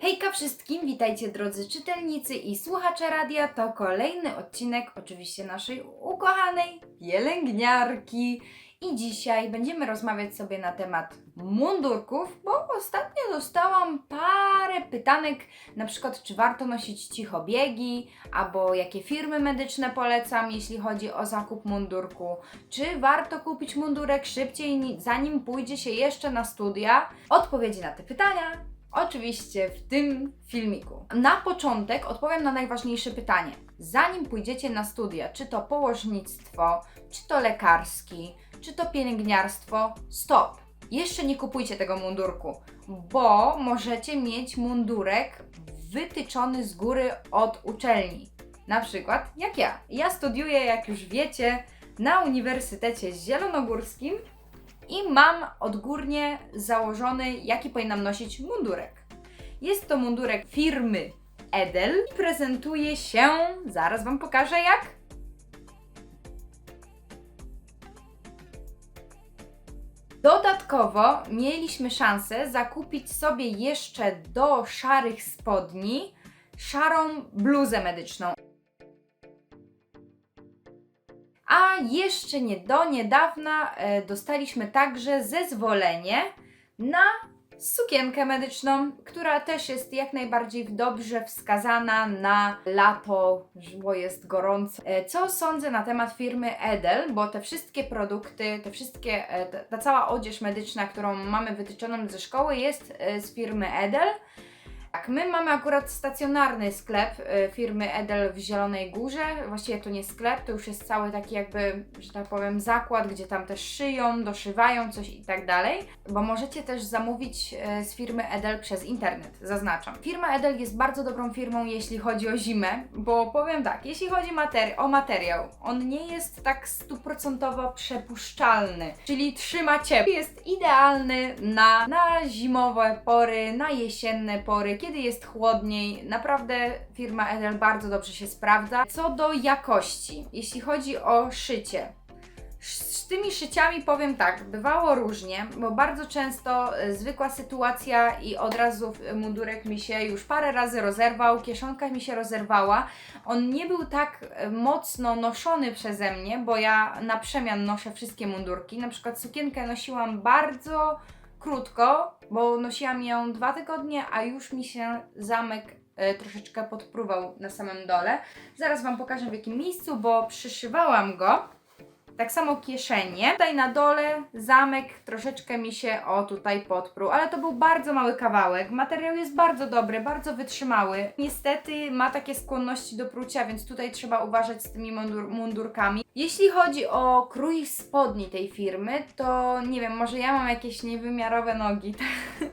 Hejka wszystkim, witajcie drodzy czytelnicy i słuchacze radia. To kolejny odcinek oczywiście naszej ukochanej pielęgniarki. I dzisiaj będziemy rozmawiać sobie na temat mundurków, bo ostatnio dostałam parę pytanek, na przykład czy warto nosić cichobiegi, albo jakie firmy medyczne polecam, jeśli chodzi o zakup mundurku, czy warto kupić mundurek szybciej, ni- zanim pójdzie się jeszcze na studia. Odpowiedzi na te pytania Oczywiście w tym filmiku. Na początek odpowiem na najważniejsze pytanie. Zanim pójdziecie na studia, czy to położnictwo, czy to lekarski, czy to pielęgniarstwo, stop. Jeszcze nie kupujcie tego mundurku, bo możecie mieć mundurek wytyczony z góry od uczelni. Na przykład jak ja. Ja studiuję, jak już wiecie, na Uniwersytecie Zielonogórskim i mam odgórnie założony, jaki powinnam nosić mundurek. Jest to mundurek firmy Edel. Prezentuje się, zaraz Wam pokażę jak. Dodatkowo mieliśmy szansę zakupić sobie jeszcze do szarych spodni szarą bluzę medyczną. A jeszcze nie do niedawna e, dostaliśmy także zezwolenie na sukienkę medyczną, która też jest jak najbardziej dobrze wskazana na lato, bo jest gorąco. E, Co sądzę na temat firmy Edel, bo te wszystkie produkty, te wszystkie, e, ta, cała odzież medyczna, którą mamy wytyczoną ze szkoły jest z firmy Edel. Tak, my mamy akurat stacjonarny sklep y, firmy Edel w Zielonej Górze. Właściwie to nie sklep, to już jest cały taki jakby, że tak powiem, zakład, gdzie tam też szyją, doszywają coś i tak dalej. Bo możecie też zamówić y, z firmy Edel przez internet, zaznaczam. Firma Edel jest bardzo dobrą firmą, jeśli chodzi o zimę, bo powiem tak, jeśli chodzi materi- o materiał, on nie jest tak stuprocentowo przepuszczalny, czyli trzyma ciepło. Jest idealny na, na zimowe pory, na jesienne pory, kiedy jest chłodniej. Naprawdę firma Edel bardzo dobrze się sprawdza. Co do jakości, jeśli chodzi o szycie. Z tymi szyciami powiem tak, bywało różnie, bo bardzo często e, zwykła sytuacja i od razu mundurek mi się już parę razy rozerwał, kieszonka mi się rozerwała. On nie był tak e, mocno noszony przeze mnie, bo ja na przemian noszę wszystkie mundurki. Na przykład sukienkę nosiłam bardzo krótko, bo nosiłam ją dwa tygodnie, a już mi się zamek e, troszeczkę podpruwał na samym dole. Zaraz Wam pokażę w jakim miejscu, bo przyszywałam go. Tak samo kieszenie. Tutaj na dole zamek troszeczkę mi się o tutaj podpruł, ale to był bardzo mały kawałek. Materiał jest bardzo dobry, bardzo wytrzymały. Niestety ma takie skłonności do prucia, więc tutaj trzeba uważać z tymi mundur mundurkami. Jeśli chodzi o krój spodni tej firmy, to nie wiem, może ja mam jakieś niewymiarowe nogi,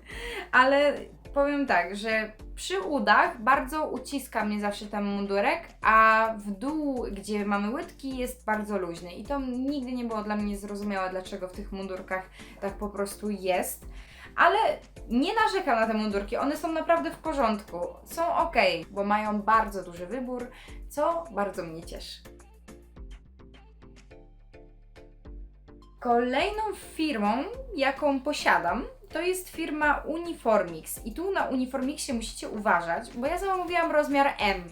ale powiem tak, że przy udach bardzo uciska mnie zawsze ten mundurek, a w dół, gdzie mamy łydki, jest bardzo luźny. I to nigdy nie było dla mnie zrozumiałe, dlaczego w tych mundurkach tak po prostu jest. Ale nie narzekam na te mundurki, one są naprawdę w porządku. Są ok, bo mają bardzo duży wybór, co bardzo mnie cieszy. Kolejną firmą, jaką posiadam, to jest firma Uniformix. I tu na Uniformixie musicie uważać, bo ja zamówiłam rozmiar M.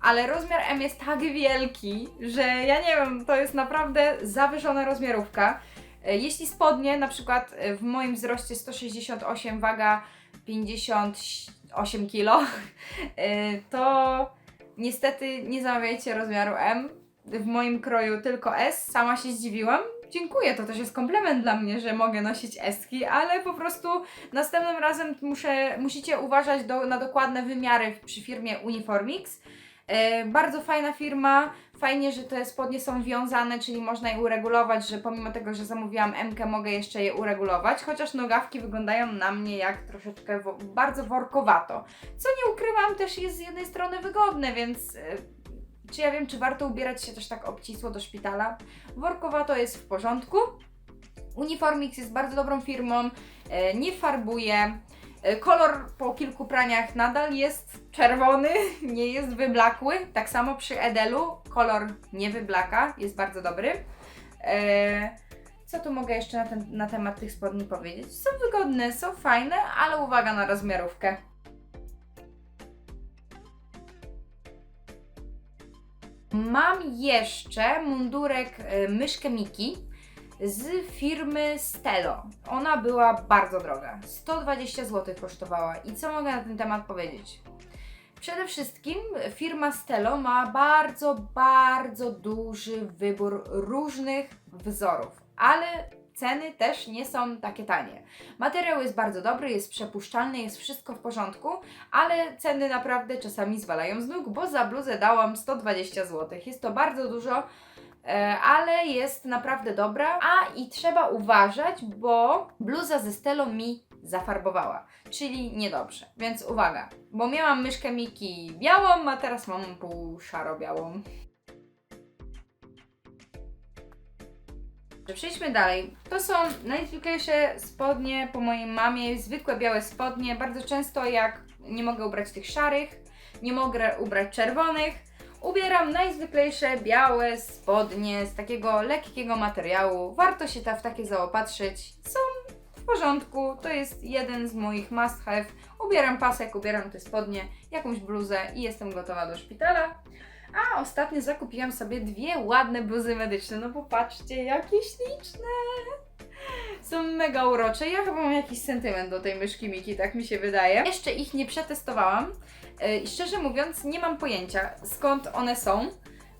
Ale rozmiar M jest tak wielki, że ja nie wiem, to jest naprawdę zawyżona rozmiarówka. E, Jeśli spodnie, na przykład e, w moim wzroście 168, waga 58 kg, to niestety nie zamawiajcie rozmiaru M. W moim kroju tylko S. Sama się zdziwiłam. Dziękuję, to też jest komplement dla mnie, że mogę nosić eski, ale po prostu następnym razem muszę, musicie uważać do, na dokładne wymiary przy firmie Uniformix. E, bardzo fajna firma, fajnie, że te spodnie są wiązane, czyli można je uregulować, że pomimo tego, że zamówiłam M, mogę jeszcze je uregulować, chociaż nogawki wyglądają na mnie jak troszeczkę wo- bardzo workowato. Co nie ukrywam, też jest z jednej strony wygodne, więc e, czy ja wiem, czy warto ubierać się też tak obcisło do szpitala? Workowato jest w porządku. Uniformix jest bardzo dobrą firmą, e, nie farbuje. E, Kolor po kilku praniach nadal jest czerwony, nie jest wyblakły. Tak samo przy Edelu kolor nie wyblaka, jest bardzo dobry. E, Co tu mogę jeszcze na, ten, na temat tych spodni powiedzieć? Są wygodne, są fajne, ale uwaga na rozmiarówkę. Mam jeszcze mundurek e, myszkę Miki z firmy Stelo. Ona była bardzo droga. 120 zł kosztowała. I co mogę na ten temat powiedzieć? Przede wszystkim firma Stelo ma bardzo, bardzo duży wybór różnych wzorów, ale ceny też nie są takie tanie. Materiał jest bardzo dobry, jest przepuszczalny, jest wszystko w porządku, ale ceny naprawdę czasami zwalają z nóg, bo za bluzę dałam 120 zł. Jest to bardzo dużo, e, ale jest naprawdę dobra. A i trzeba uważać, bo bluza ze Stelą mi zafarbowała, czyli niedobrze. Więc uwaga, bo miałam myszkę Miki białą, a teraz mam pół szaro-białą. Przejdźmy dalej. To są najzwyklejsze spodnie po mojej mamie, zwykłe białe spodnie. Bardzo często jak nie mogę ubrać tych szarych, nie mogę ubrać czerwonych, ubieram najzwyklejsze białe spodnie z takiego lekkiego materiału. Warto się ta w takie zaopatrzyć. Są w porządku, to jest jeden z moich must have. Ubieram pasek, ubieram te spodnie, jakąś bluzę i jestem gotowa do szpitala. A ostatnio zakupiłam sobie dwie ładne bluzy medyczne. No popatrzcie, jakie śliczne! Są mega urocze. Ja chyba mam jakiś sentyment do tej myszki Miki, tak mi się wydaje. Jeszcze ich nie przetestowałam yy, i szczerze mówiąc nie mam pojęcia skąd one są.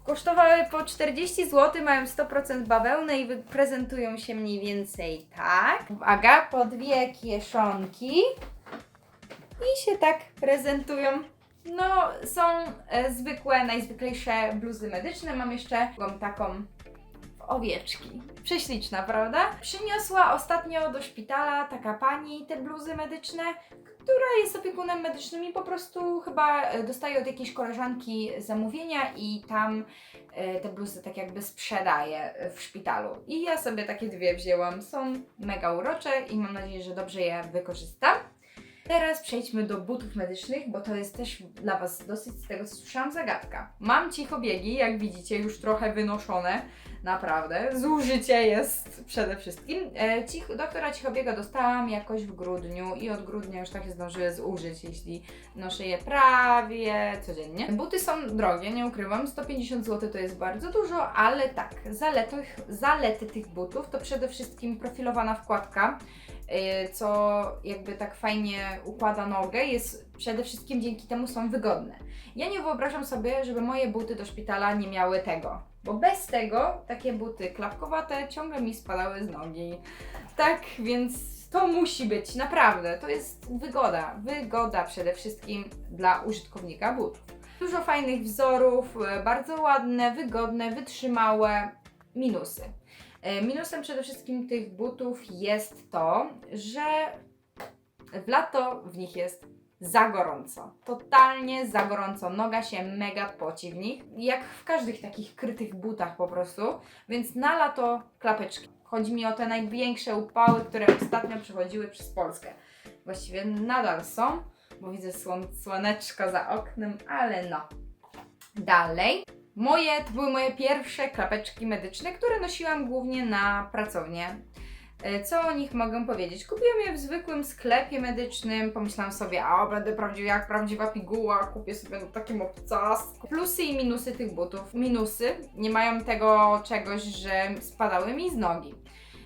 Kosztowały po 40 zł, mają 100% bawełnę i prezentują się mniej więcej tak. Uwaga, po dwie kieszonki. I się tak prezentują. No, są e, zwykłe, najzwyklejsze bluzy medyczne. Mam jeszcze drugą taką w owieczki. Prześliczna, prawda? Przyniosła ostatnio do szpitala taka pani te bluzy medyczne, która jest opiekunem medycznym i po prostu chyba e, dostaje od jakiejś koleżanki zamówienia i tam e, te bluzy tak jakby sprzedaje w szpitalu. I ja sobie takie dwie wzięłam. Są mega urocze i mam nadzieję, że dobrze je wykorzystam. Teraz przejdźmy do butów medycznych, bo to jest też dla Was dosyć, z tego co słyszałam, zagadka. Mam cichobiegi, jak widzicie, już trochę wynoszone, naprawdę. Zużycie jest przede wszystkim. E, cich, doktora cichobiega dostałam jakoś w grudniu i od grudnia już tak je zdążyły zużyć, jeśli noszę je prawie codziennie. Buty są drogie, nie ukrywam, 150 zł to jest bardzo dużo, ale tak, zalety, zalety tych butów to przede wszystkim profilowana wkładka, co jakby tak fajnie układa nogę, jest przede wszystkim dzięki temu są wygodne. Ja nie wyobrażam sobie, żeby moje buty do szpitala nie miały tego, bo bez tego takie buty klapkowate ciągle mi spadały z nogi. Tak, więc to musi być, naprawdę, to jest wygoda, wygoda przede wszystkim dla użytkownika butów. Dużo fajnych wzorów, e, bardzo ładne, wygodne, wytrzymałe. Minusy. E, Minusem przede wszystkim tych butów jest to, że w lato w nich jest za gorąco. Totalnie za gorąco. Noga się mega poci w nich. Jak w każdych takich krytych butach po prostu. Więc na lato klapeczki. Chodzi mi o te największe upały, które ostatnio przechodziły przez Polskę. Właściwie nadal są, bo widzę słon- słoneczko za oknem, ale no. Dalej. Moje, to były moje pierwsze klapeczki medyczne, które nosiłam głównie na pracownię. E, Co o nich mogę powiedzieć? Kupiłam je w zwykłym sklepie medycznym. Pomyślałam sobie, a będę prawdziwa jak prawdziwa piguła, kupię sobie na takim obcasku. Plusy i minusy tych butów. Minusy nie mają tego czegoś, że spadały mi z nogi.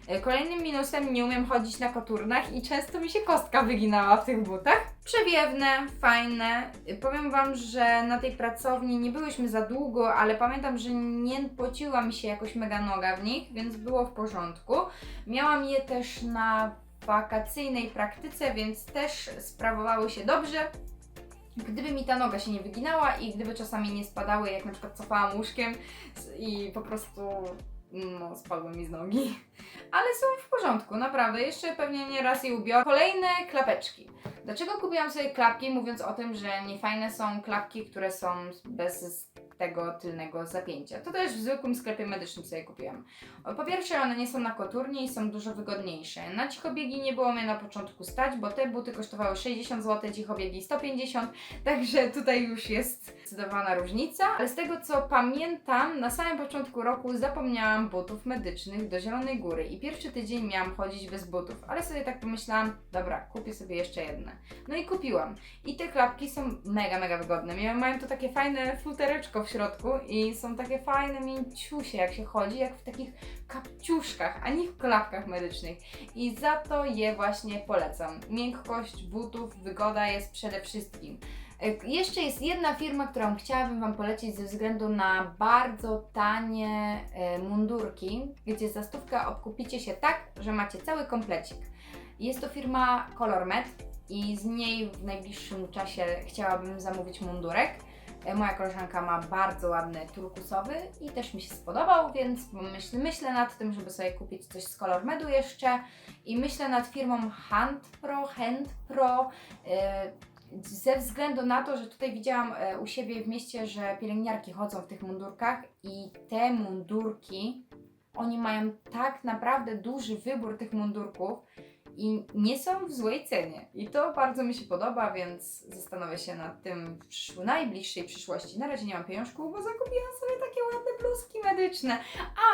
E, Kolejnym minusem nie umiem chodzić na koturnach i często mi się kostka wyginała w tych butach. Przewiewne, fajne. E, Powiem Wam, że na tej pracowni nie byłyśmy za długo, ale pamiętam, że nie pociła mi się jakoś mega noga w nich, więc było w porządku. Miałam je też na wakacyjnej praktyce, więc też sprawowały się dobrze. Gdyby mi ta noga się nie wyginała i gdyby czasami nie spadały, jak na przykład cofałam łóżkiem i po prostu no, spadły mi z nogi. Ale są w porządku, naprawdę. Jeszcze pewnie nie raz je ubiorę. Kolejne klapeczki. Dlaczego kupiłam sobie klapki, mówiąc o tym, że niefajne są klapki, które są bez tego tylnego zapięcia? To też w zwykłym sklepie medycznym sobie kupiłam. Po pierwsze, one nie są na koturnie i są dużo wygodniejsze. Na cichobiegi nie było mnie na początku stać, bo te buty kosztowały 60 zł, cichobiegi 150, także tutaj już jest zdecydowana różnica. Ale z tego co pamiętam, na samym początku roku zapomniałam butów medycznych do Zielonej Góry i pierwszy tydzień miałam chodzić bez butów, ale sobie tak pomyślałam, dobra, kupię sobie jeszcze jedne. No i kupiłam. I te klapki są mega, mega wygodne. Mają to takie fajne futereczko w w środku i są takie fajne mięciusie, jak się chodzi, jak w takich kapciuszkach, a nie w klapkach medycznych. I za to je właśnie polecam. Miękkość butów, wygoda jest przede wszystkim. E, Jeszcze jest jedna firma, którą chciałabym Wam polecić ze względu na bardzo tanie e, mundurki, gdzie za stówkę obkupicie się tak, że macie cały komplecik. Jest to firma ColorMed i z niej w najbliższym czasie chciałabym zamówić mundurek. E, Moja koleżanka ma bardzo ładny turkusowy i też mi się spodobał, więc myślę, myślę nad tym, żeby sobie kupić coś z ColorMedu jeszcze. I myślę nad firmą Handpro, Handpro, e, ze względu na to, że tutaj widziałam e, u siebie w mieście, że pielęgniarki chodzą w tych mundurkach i te mundurki, oni mają tak naprawdę duży wybór tych mundurków i nie są w złej cenie. I to bardzo mi się podoba, więc zastanowię się nad tym w przyszł- najbliższej przyszłości. Na razie nie mam pieniążków, bo zakupiłam sobie takie ładne bluzki medyczne.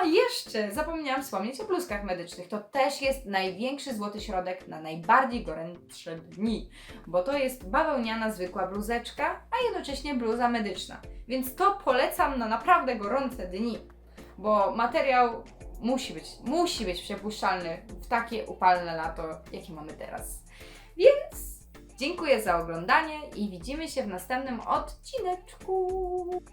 A jeszcze zapomniałam wspomnieć o bluzkach medycznych. To też jest największy złoty środek na najbardziej gorętsze dni, bo to jest bawełniana zwykła bluzeczka, a jednocześnie bluza medyczna. Więc to polecam na naprawdę gorące dni, bo materiał musi być, musi być przepuszczalny w takie upalne lato, jakie mamy teraz. Więc dziękuję za oglądanie i widzimy się w następnym odcineczku.